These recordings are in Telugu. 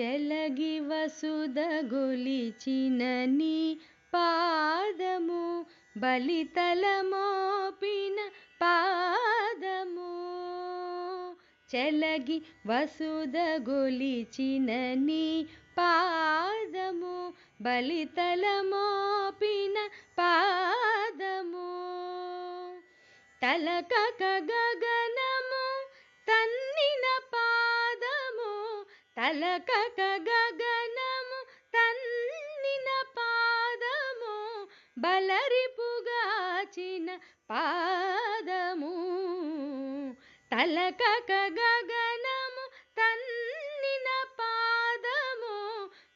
చెలగి వసుద గొలిచినని పాదము బలితల మోపిన పాదము. చెలగి వసుద గొలిచినని పాదము బలితల మోపిన పాదము. తలక గగ తలకక గగనము తన్నిన పాదము బలరిపుగాచిన పాదము. తలకక గగనము తన్నిన పాదము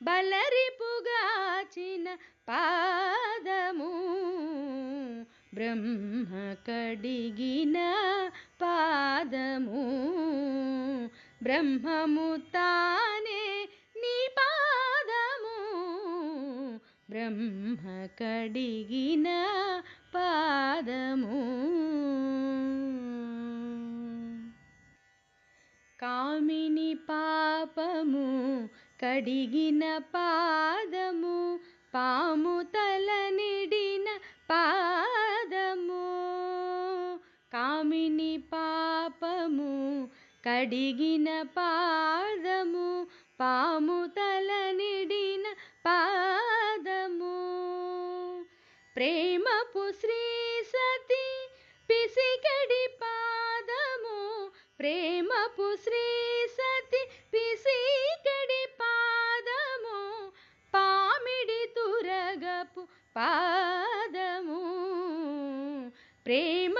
బలరిపుగాచిన పాదము. బ్రహ్మ కడిగిన పాదము. బ్రహ్మము తానే నీ పాదము. బ్రహ్మ కడిగిన పాదము. కామిని పాపము కడిగిన పాదము. పాము తల నిడిన పాదము కడిగిన పాదము పాము తల నిడిన పాదము. ప్రేమపు శ్రీ సతి పిసికడి పాదము ప్రేమపు శ్రీ సతి పిసికడి పాదము పామిడి తురగపు పాదము. ప్రేమ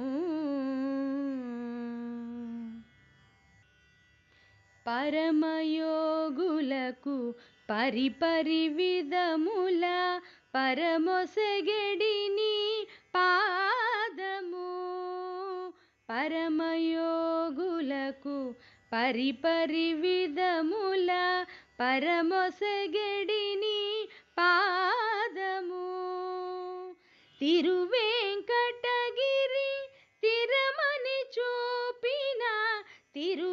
పరమయోగులకు పరిపరి విధముల పరమొసగడిని పాదము. పరమయోగులకు పరిపరి విధముల పరమొసగడిని పాదము. తిరువేంకటగిరి తిరమని చూపిన తిరు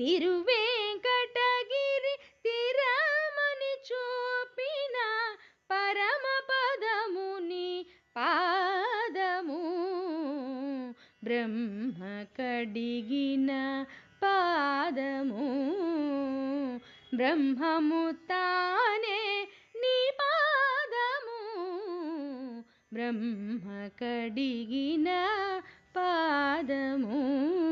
తిరువేంకటగిరి తిరమని చూపిన పరమ పదముని పాదము. బ్రహ్మ కడిగిన పాదము. బ్రహ్మము తానే నీ పాదము. బ్రహ్మ కడిగిన పాదము.